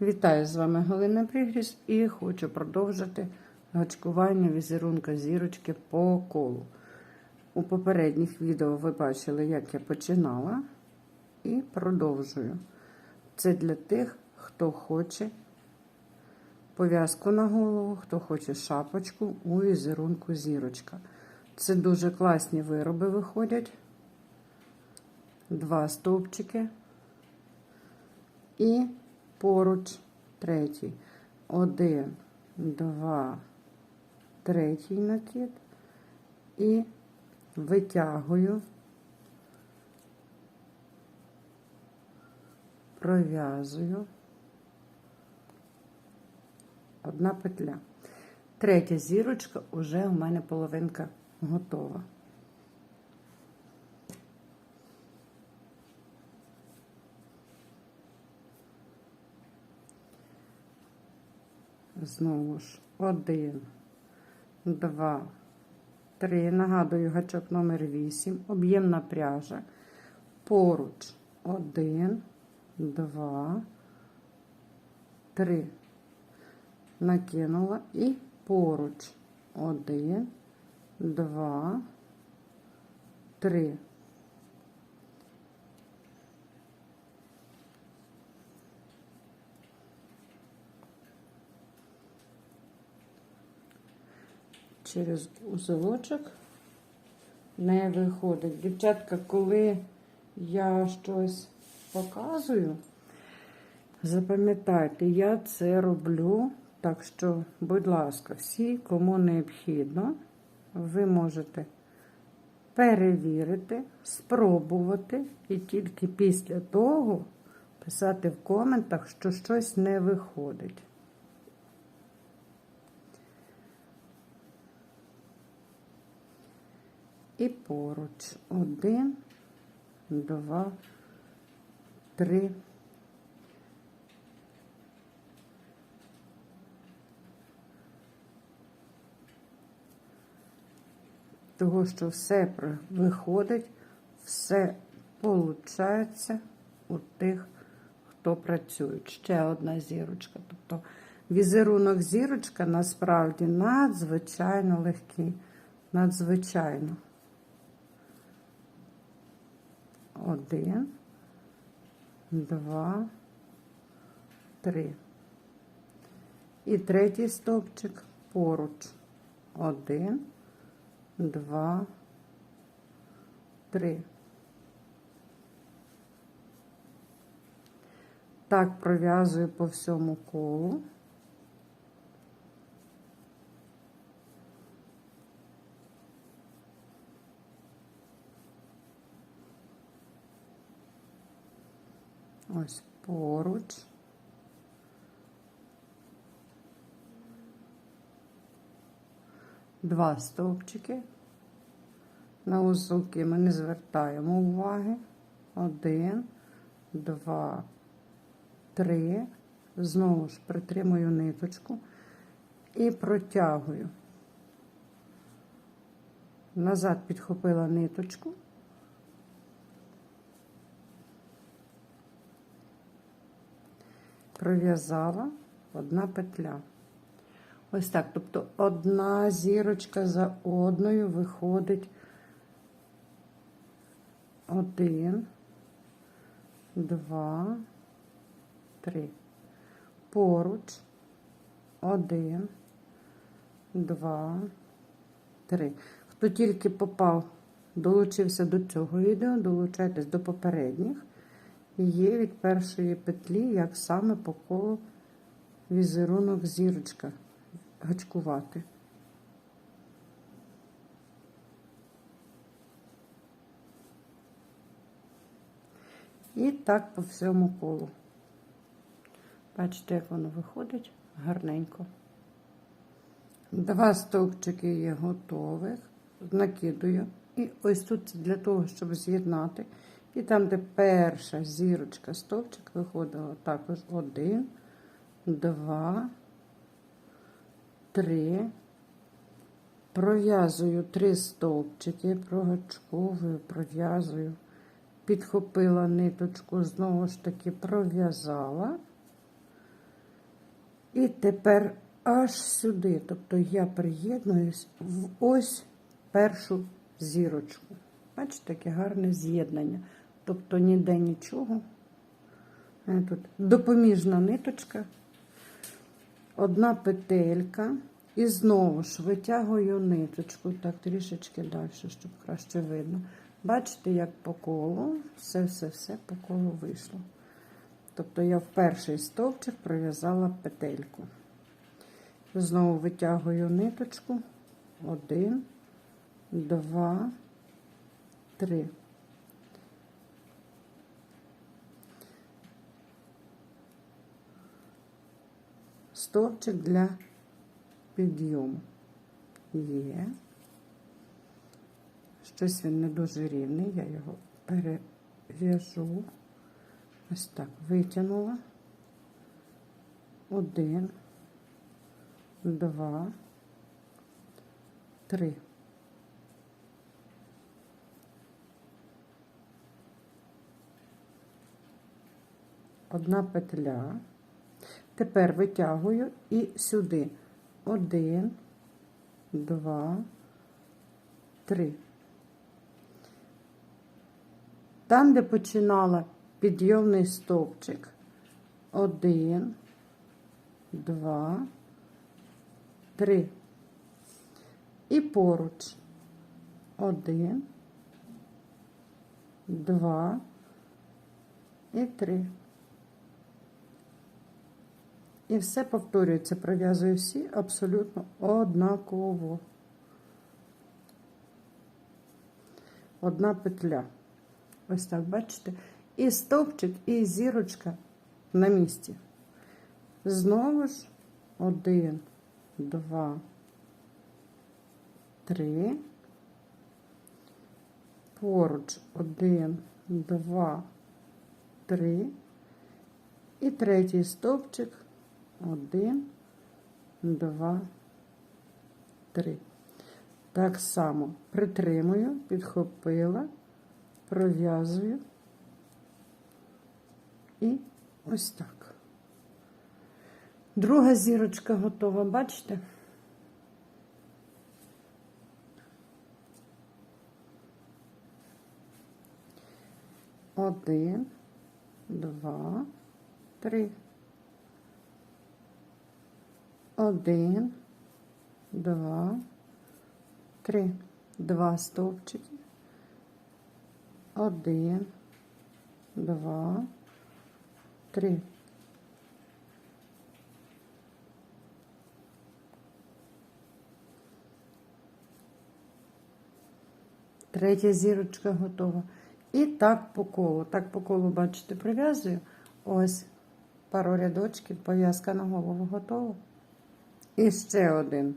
Вітаю з вами Галина Пригріс і хочу продовжити гачкування візерунка зірочки по колу. У попередніх відео ви бачили, як я починала, і продовжую. Це для тих, хто хоче пов'язку на голову, хто хоче шапочку у візерунку зірочка. Це дуже класні вироби виходять. Два стовпчики. І поруч третій. Один, два, третій накид. І витягую, пров'язую. Одна петля. Третя зірочка уже у мене половинка готова. Знову ж один, два, три. Нагадую, гачок номер 8, об'ємна пряжа. Поруч один, два, три. Накинула і поруч один, два, три. Через узелочок не виходить. Дівчатка, коли я щось показую, запам'ятайте, я це роблю. Так що, будь ласка, всі, кому необхідно, ви можете перевірити, спробувати і тільки після того писати в коментах, що щось не виходить. І поруч один, два, три. Того, що все виходить, все виходить у тих, хто працює. Ще одна зірочка. Тобто візерунок зірочка насправді надзвичайно легкий. Надзвичайно. Один, два, три. І третій стовпчик поруч. Один, два, три. Так пров'язую по всьому колу. Ось поруч. Два стовпчики. На узелки ми не звертаємо уваги. Один, два, три. Знову ж притримую ниточку і протягую. Назад підхопила ниточку. Пров'язала одна петля. Ось так. Тобто одна зірочка за одною виходить один, два, три. Поруч один, два, три. Хто тільки попав, долучився до цього відео, долучайтесь до попередніх є від першої петлі, як саме по колу візерунок зірочка гачкувати. І так по всьому колу. Бачите, як воно виходить гарненько. Два стовпчики є готових, накидую. І ось тут для того, щоб з'єднати. І там, де перша зірочка, стовпчик, виходила також один, два, три. Пров'язую три стовпчики, прогачковую, пров'язую, підхопила ниточку, знову ж таки пров'язала. І тепер аж сюди. Тобто я приєднуюсь в ось першу зірочку. Бачите, таке гарне з'єднання. Тобто ніде нічого. Е, Тут допоміжна ниточка, одна петелька. І знову ж витягую ниточку, так трішечки далі, щоб краще видно. Бачите, як по колу, все-все-все по колу вийшло. Тобто я в перший стовпчик пров'язала петельку. Знову витягую ниточку. Один, два, три. Стовпчик для підйому. Є. Щось він не дуже рівний, я його перев'яжу. Ось так витягнула. Один, два, три. Одна петля. Тепер витягую і сюди. Один, два, три. Там, де починала підйомний стовпчик. Один, два, три. І поруч. Один, два і три. І все повторюється, пров'язую всі абсолютно однаково. Одна петля. Ось так, бачите? І стовпчик, і зірочка на місці. Знову ж один, два, три. Поруч один, два, три. І третій стовпчик. Один, два, три. Так само притримую, підхопила, пров'язую і ось так. Друга зірочка готова, бачите? Один, два, три. Один, два, три. Два стовпчики. Один, два, три. Третя зірочка готова. І так по колу. Так по колу, бачите, прив'язую. Ось пару рядочків, пов'язка на голову готова. І ще один.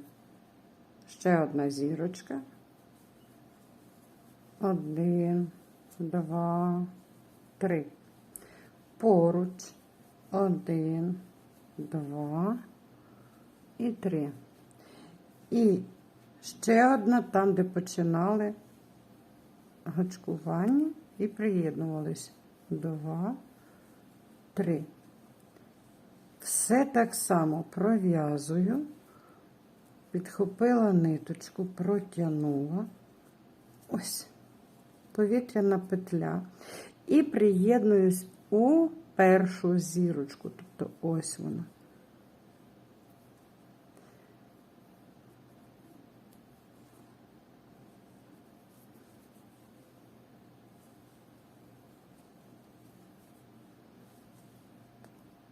Ще одна зірочка. Один, два, три. Поруч. Один, два і три. І ще одна там, де починали гачкування і приєднувались. Два, три. Все так само пров'язую, підхопила ниточку, протягнула. Ось повітряна петля. І приєднуюсь у першу зірочку. Тобто ось вона.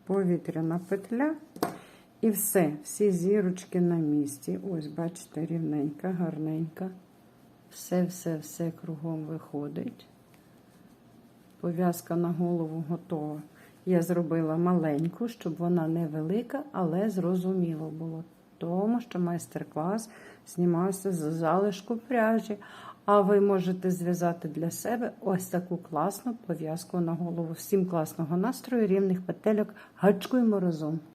Повітряна петля. І все, всі зірочки на місці. Ось, бачите, рівненька, гарненька. Все-все-все кругом виходить. Пов'язка на голову готова. Я зробила маленьку, щоб вона не велика, але зрозуміло було. Тому що майстер-клас знімався з залишку пряжі. А ви можете зв'язати для себе ось таку класну пов'язку на голову. Всім класного настрою, рівних петельок. Гачкуємо разом.